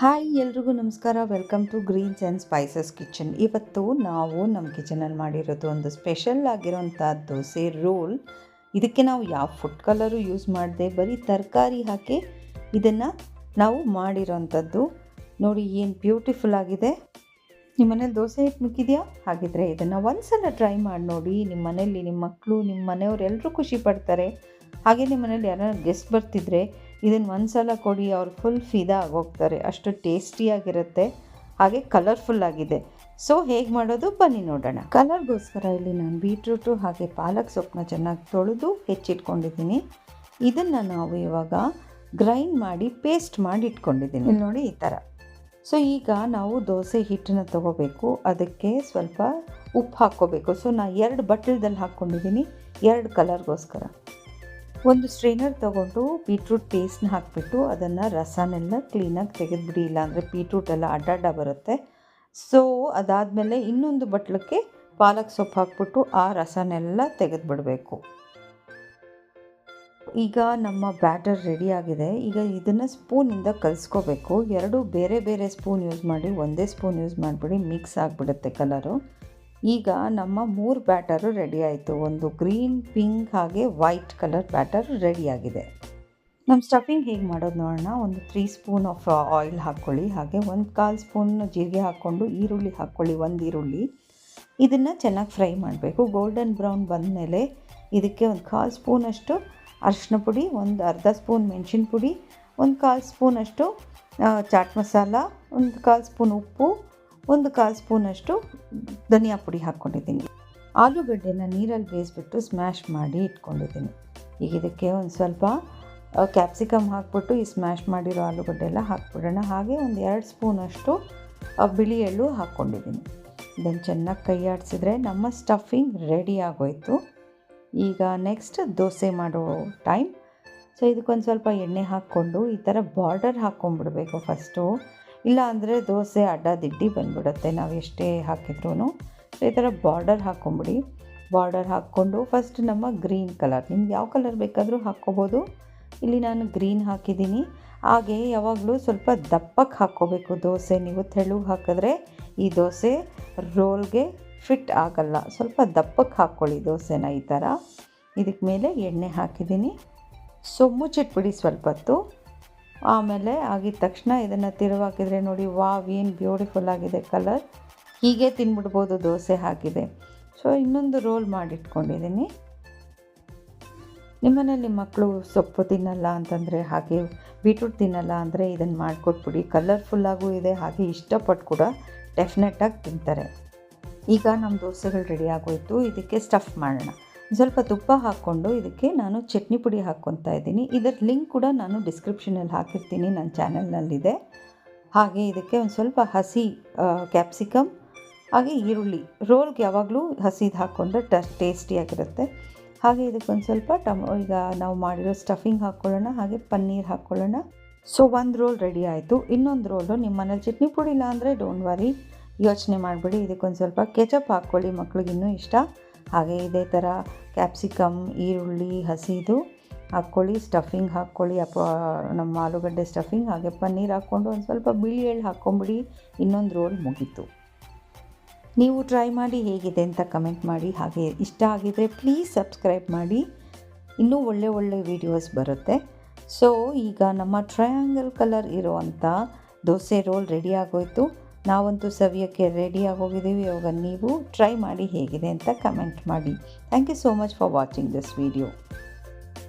Hi, ಎಲ್ರಿಗೂ ನಮಸ್ಕಾರ. Welcome to greens and spices kitchen. ಇವತ್ತು ನಾವು ನಮ್ಮ ಕಿಚನಲ್ಲಿ ಮಾಡಿರೋದು ಒಂದು ಸ್ಪೆಷಲ್ ಆಗಿರೋಂಥ ದೋಸೆ ರೋಲ್. ಇದಕ್ಕೆ ನಾವು ಯಾವ ಫುಡ್ ಕಲರು ಯೂಸ್ ಮಾಡಿದೆ, ಬರೀ ತರಕಾರಿ ಹಾಕಿ ಇದನ್ನು ನಾವು ಮಾಡಿರೋಂಥದ್ದು. ನೋಡಿ, ಏನು ಬ್ಯೂಟಿಫುಲ್ ಆಗಿದೆ. ನಿಮ್ಮ ಮನೇಲಿ ದೋಸೆ ಹಿಟ್ಟು ಮಿಕ್ಕಿದೆಯಾ ಹಾಗಿದ್ರೆ ಇದನ್ನು ಒಂದ್ಸಲ ಟ್ರೈ ಮಾಡಿ ನೋಡಿ. ನಿಮ್ಮ ಮನೇಲಿ ನಿಮ್ಮ ಮಕ್ಕಳು ನಿಮ್ಮ ಮನೆಯವ್ರು ಎಲ್ಲರೂ ಖುಷಿ ಪಡ್ತಾರೆ. ಹಾಗೆ ನಿಮ್ಮ ಮನೇಲಿ ಯಾರು ಗೆಸ್ಟ್ ಬರ್ತಿದ್ರೆ ಇದನ್ನು ಒಂದ್ಸಲ ಕೊಡಿ, ಅವ್ರು ಫುಲ್ ಫಿದಾ ಆಗೋಗ್ತಾರೆ. ಅಷ್ಟು ಟೇಸ್ಟಿಯಾಗಿರುತ್ತೆ. ಹಾಗೆ ಕಲರ್ಫುಲ್ ಆಗಿದೆ. ಸೊ ಹೇಗೆ ಮಾಡೋದು? ಬನ್ನಿ ನೋಡೋಣ. ಕಲರ್ಗೋಸ್ಕರ ಇಲ್ಲಿ ನಾನು ಬೀಟ್ರೂಟು ಹಾಗೆ ಪಾಲಕ್ ಸೊಪ್ಪನ್ನ ಚೆನ್ನಾಗಿ ತೊಳೆದು ಹೆಚ್ಚಿಟ್ಕೊಂಡಿದ್ದೀನಿ. ಇದನ್ನು ನಾವು ಇವಾಗ ಗ್ರೈಂಡ್ ಮಾಡಿ ಪೇಸ್ಟ್ ಮಾಡಿ ಇಟ್ಕೊಂಡಿದ್ದೀನಿ. ಇಲ್ಲಿ ನೋಡಿ ಈ ಥರ ಸೊ ಈಗ ನಾವು ದೋಸೆ ಹಿಟ್ಟನ್ನು ತೊಗೋಬೇಕು. ಅದಕ್ಕೆ ಸ್ವಲ್ಪ ಉಪ್ಪು ಹಾಕ್ಕೋಬೇಕು. ಸೊ ನಾನು ಎರಡು ಬಟ್ಲದಲ್ಲಿ ಹಾಕ್ಕೊಂಡಿದ್ದೀನಿ. ಎರಡು ಕಲರ್ಗೋಸ್ಕರ ಒಂದು ಸ್ಟ್ರೈನರ್ ತೊಗೊಂಡು ಬೀಟ್ರೂಟ್ ಪೇಸ್ಟ್ನ ಹಾಕಿಬಿಟ್ಟು ಅದನ್ನು ರಸನೆಲ್ಲ ಕ್ಲೀನಾಗಿ ತೆಗೆದುಬಿಡಿ. ಇಲ್ಲಾಂದರೆ ಬೀಟ್ರೂಟ್ ಎಲ್ಲ ಅಡ್ಡಾಡ ಬರುತ್ತೆ. ಸೊ ಅದಾದಮೇಲೆ ಇನ್ನೊಂದು ಬಟ್ಲಕ್ಕೆ ಪಾಲಕ್ ಸೊಪ್ಪು ಹಾಕ್ಬಿಟ್ಟು ಆ ರಸನೆಲ್ಲ ತೆಗೆದುಬಿಡಬೇಕು. ಈಗ ನಮ್ಮ ಬ್ಯಾಟರ್ ರೆಡಿ ಆಗಿದೆ. ಈಗ ಇದನ್ನು ಸ್ಪೂನಿಂದ ಕಲಿಸ್ಕೋಬೇಕು. ಎರಡು ಬೇರೆ ಬೇರೆ ಸ್ಪೂನ್ ಯೂಸ್ ಮಾಡಿ, ಒಂದೇ ಸ್ಪೂನ್ ಯೂಸ್ ಮಾಡಿಬಿಡಿ ಮಿಕ್ಸ್ ಆಗಿಬಿಡುತ್ತೆ ಕಲರು ಈಗ ನಮ್ಮ ಮೂರು ಬ್ಯಾಟರು ರೆಡಿ ಆಯಿತು. ಒಂದು ಗ್ರೀನ್, ಪಿಂಕ್ ಹಾಗೆ ವೈಟ್ ಕಲರ್ ಬ್ಯಾಟರ್ ರೆಡಿಯಾಗಿದೆ ನಮ್ಮ ಸ್ಟಫಿಂಗ್ ಹೇಗೆ ಮಾಡೋದು ನೋಡೋಣ. ಒಂದು ತ್ರೀ ಸ್ಪೂನ್ ಆಫ್ ಆಯಿಲ್ ಹಾಕ್ಕೊಳ್ಳಿ. ಹಾಗೆ ಒಂದು ಕಾಲು ಸ್ಪೂನ್ ಜೀರಿಗೆ ಹಾಕ್ಕೊಂಡು ಈರುಳ್ಳಿ ಹಾಕ್ಕೊಳ್ಳಿ, ಒಂದು ಈರುಳ್ಳಿ. ಇದನ್ನು ಚೆನ್ನಾಗಿ ಫ್ರೈ ಮಾಡಬೇಕು. ಗೋಲ್ಡನ್ ಬ್ರೌನ್ ಬಂದಮೇಲೆ ಇದಕ್ಕೆ ಒಂದು ಕಾಲು ಸ್ಪೂನಷ್ಟು ಅರಿಶಿನ ಪುಡಿ, ಒಂದು ಅರ್ಧ ಸ್ಪೂನ್ ಮೆಣಸಿನ ಪುಡಿ, ಒಂದು ಕಾಲು ಸ್ಪೂನಷ್ಟು ಚಾಟ್ ಮಸಾಲ, ಒಂದು ಕಾಲು ಸ್ಪೂನ್ ಉಪ್ಪು ಒಂದು ಕಾಲು ಸ್ಪೂನಷ್ಟು ಧನಿಯಾ ಪುಡಿ ಹಾಕ್ಕೊಂಡಿದ್ದೀನಿ. ಆಲೂಗಡ್ಡೆನ ನೀರಲ್ಲಿ ಬೇಯಿಸ್ಬಿಟ್ಟು ಸ್ಮ್ಯಾಶ್ ಮಾಡಿ ಇಟ್ಕೊಂಡಿದ್ದೀನಿ. ಈಗ ಇದಕ್ಕೆ ಒಂದು ಸ್ವಲ್ಪ ಕ್ಯಾಪ್ಸಿಕಮ್ ಹಾಕ್ಬಿಟ್ಟು ಈ ಸ್ಮ್ಯಾಶ್ ಮಾಡಿರೋ ಆಲೂಗಡ್ಡೆ ಎಲ್ಲ ಹಾಕ್ಬಿಡೋಣ. ಹಾಗೆ ಒಂದು ಎರಡು ಸ್ಪೂನಷ್ಟು ಬಿಳಿ ಎಳ್ಳು ಹಾಕ್ಕೊಂಡಿದ್ದೀನಿ. ಇದನ್ನು ಚೆನ್ನಾಗಿ ಕೈ ಆಡಿಸಿದ್ರೆ ನಮ್ಮ ಸ್ಟಫಿಂಗ್ ರೆಡಿ ಆಗೋಯಿತು. ಈಗ ನೆಕ್ಸ್ಟ್ ದೋಸೆ ಮಾಡೋ ಟೈಮ್ ಸೊ ಇದಕ್ಕೊಂದು ಸ್ವಲ್ಪ ಎಣ್ಣೆ ಹಾಕ್ಕೊಂಡು ಈ ಥರ ಬಾರ್ಡರ್ ಹಾಕ್ಕೊಂಡ್ಬಿಡ್ಬೇಕು ಫಸ್ಟು ಇಲ್ಲ ಅಂದರೆ ದೋಸೆ, ಅಡ್ಡ, ದಿಡ್ಡಿ ಬಂದ್ಬಿಡುತ್ತೆ. ನಾವು ಎಷ್ಟೇ ಹಾಕಿದ್ರೂ ಈ ಥರ ಬಾರ್ಡರ್ ಹಾಕ್ಕೊಂಬಿಡಿ ಬಾರ್ಡರ್ ಹಾಕ್ಕೊಂಡು ಫಸ್ಟ್ ನಮ್ಮ ಗ್ರೀನ್ ಕಲರ್ ನಿಮ್ಗೆ ಯಾವ ಕಲರ್ ಬೇಕಾದರೂ ಹಾಕ್ಕೋಬೋದು. ಇಲ್ಲಿ ನಾನು ಗ್ರೀನ್ ಹಾಕಿದ್ದೀನಿ. ಹಾಗೆ ಯಾವಾಗಲೂ ಸ್ವಲ್ಪ ದಪ್ಪಕ್ಕೆ ಹಾಕ್ಕೋಬೇಕು ದೋಸೆ. ನೀವು ತೆಳು ಹಾಕಿದ್ರೆ ಈ ದೋಸೆ ರೋಲ್ಗೆ ಫಿಟ್ ಆಗಲ್ಲ. ಸ್ವಲ್ಪ ದಪ್ಪಕ್ಕೆ ಹಾಕ್ಕೊಳ್ಳಿ ದೋಸೆನ ಈ ಥರ ಇದಕ್ಕೆ ಮೇಲೆ ಎಣ್ಣೆ ಹಾಕಿದ್ದೀನಿ. ಸೊ ಮುಚ್ಚಿಟ್ಬಿಡಿ ಸ್ವಲ್ಪ ಹೊತ್ತು ಆಮೇಲೆ ಆಗಿದ ತಕ್ಷಣ ಇದನ್ನು ತಿರುವಾಕಿದ್ರೆ ನೋಡಿ, ವಾವ್, ಏನು ಬ್ಯೂಟಿಫುಲ್ ಆಗಿದೆ ಕಲರ್ ಹೀಗೆ ತಿನ್ಬಿಡ್ಬೋದು ದೋಸೆ ಹಾಕಿದೆ ಸೊ ಇನ್ನೊಂದು ರೋಲ್ ಮಾಡಿಟ್ಕೊಂಡಿದ್ದೀನಿ ನಿಮ್ಮನೇಲಿ ಮಕ್ಕಳು ಸೊಪ್ಪು ತಿನ್ನಲ್ಲ ಅಂತಂದರೆ, ಹಾಗೆ ಬೀಟ್ರೂಟ್ ತಿನ್ನಲ್ಲ ಅಂದರೆ ಇದನ್ನು ಮಾಡಿಕೊಟ್ಬಿಡಿ. ಕಲರ್ಫುಲ್ಲಾಗೂ ಇದೆ, ಹಾಗೆ ಇಷ್ಟಪಟ್ಟು ಕೂಡ ಡೆಫಿನೆಟಾಗಿ ತಿಂತಾರೆ. ಈಗ ನಮ್ಮ ದೋಸೆಗಳು ರೆಡಿ ಆಗೋಯ್ತು. ಇದಕ್ಕೆ ಸ್ಟಫ್ ಮಾಡೋಣ. ಸ್ವಲ್ಪ ತುಪ್ಪ ಹಾಕ್ಕೊಂಡು ಇದಕ್ಕೆ ನಾನು ಚಟ್ನಿ ಪುಡಿ ಹಾಕ್ಕೊತಾ ಇದ್ದೀನಿ. ಇದರ ಲಿಂಕ್ ಕೂಡ ನಾನು ಡಿಸ್ಕ್ರಿಪ್ಷನಲ್ಲಿ ಹಾಕಿರ್ತೀನಿ, ನನ್ನ ಚಾನಲ್ನಲ್ಲಿದೆ. ಹಾಗೆ ಇದಕ್ಕೆ ಒಂದು ಸ್ವಲ್ಪ ಹಸಿ ಕ್ಯಾಪ್ಸಿಕಮ್, ಹಾಗೆ ಈರುಳ್ಳಿ. ರೋಲ್ಗೆ ಯಾವಾಗಲೂ ಹಸಿದು ಹಾಕ್ಕೊಂಡ್ರೆ ಟ, ಟೇಸ್ಟಿಯಾಗಿರುತ್ತೆ. ಹಾಗೆ ಇದಕ್ಕೊಂದು ಸ್ವಲ್ಪ ಟಮೊ, ಈಗ ನಾವು ಮಾಡಿರೋ ಸ್ಟಫಿಂಗ್ ಹಾಕ್ಕೊಳ್ಳೋಣ, ಹಾಗೆ ಪನ್ನೀರ್ ಹಾಕ್ಕೊಳ್ಳೋಣ. ಸೊ, ಒಂದು ರೋಲ್ ರೆಡಿ ಆಯಿತು. ಇನ್ನೊಂದು ರೋಲು ನಿಮ್ಮ ಮನೇಲಿ ಚಟ್ನಿ ಪುಡಿ ಇಲ್ಲ ಅಂದರೆ ಡೋಂಟ್ ವರಿ ಯೋಚನೆ ಮಾಡಿಬಿಡಿ. ಇದಕ್ಕೊಂದು ಸ್ವಲ್ಪ ಕೆಚಪ್ ಹಾಕ್ಕೊಳ್ಳಿ ಮಕ್ಳಿಗಿನ್ನೂ ಇಷ್ಟ. ಹಾಗೆ ಇದೇ ಥರ ಕ್ಯಾಪ್ಸಿಕಮ್ ಈರುಳ್ಳಿ, ಹಸಿದು ಹಾಕ್ಕೊಳ್ಳಿ ಸ್ಟಫಿಂಗ್ ಹಾಕ್ಕೊಳ್ಳಿ, ಅಪ್ಪ, ನಮ್ಮ ಆಲೂಗಡ್ಡೆ ಸ್ಟಫಿಂಗ್ ಹಾಗೆ ಪನ್ನೀರ್ ಹಾಕ್ಕೊಂಡು ಒಂದು ಸ್ವಲ್ಪ ಬಿಳಿ ಎಳ್ಳು ಹಾಕ್ಕೊಂಬಿಡಿ, ಇನ್ನೊಂದು ರೋಲ್ ಮುಗೀತು. ನೀವು ಟ್ರೈ ಮಾಡಿ ಹೇಗಿದೆ ಅಂತ ಕಮೆಂಟ್ ಮಾಡಿ, ಹಾಗೆ ಇಷ್ಟ ಆಗಿದರೆ ಪ್ಲೀಸ್ ಸಬ್ಸ್ಕ್ರೈಬ್ ಮಾಡಿ. ಇನ್ನೂ ಒಳ್ಳೆ ಒಳ್ಳೆ ವೀಡಿಯೋಸ್ ಬರುತ್ತೆ. ಸೊ ಈಗ ನಮ್ಮ ಟ್ರಯಾಂಗಲ್ ಕಲರ್ ಇರುವಂಥ ದೋಸೆ ರೋಲ್ ರೆಡಿ ಆಗೋಯ್ತು. ನಾವಂತೂ ಸವಿಯೋಕ್ಕೆ ರೆಡಿ ಆಗೋಗಿದ್ದೀವಿ. ಇವಾಗ ನೀವು ಟ್ರೈ ಮಾಡಿ ಹೇಗಿದೆ ಅಂತ ಕಮೆಂಟ್ ಮಾಡಿ. Thank you so much for watching this video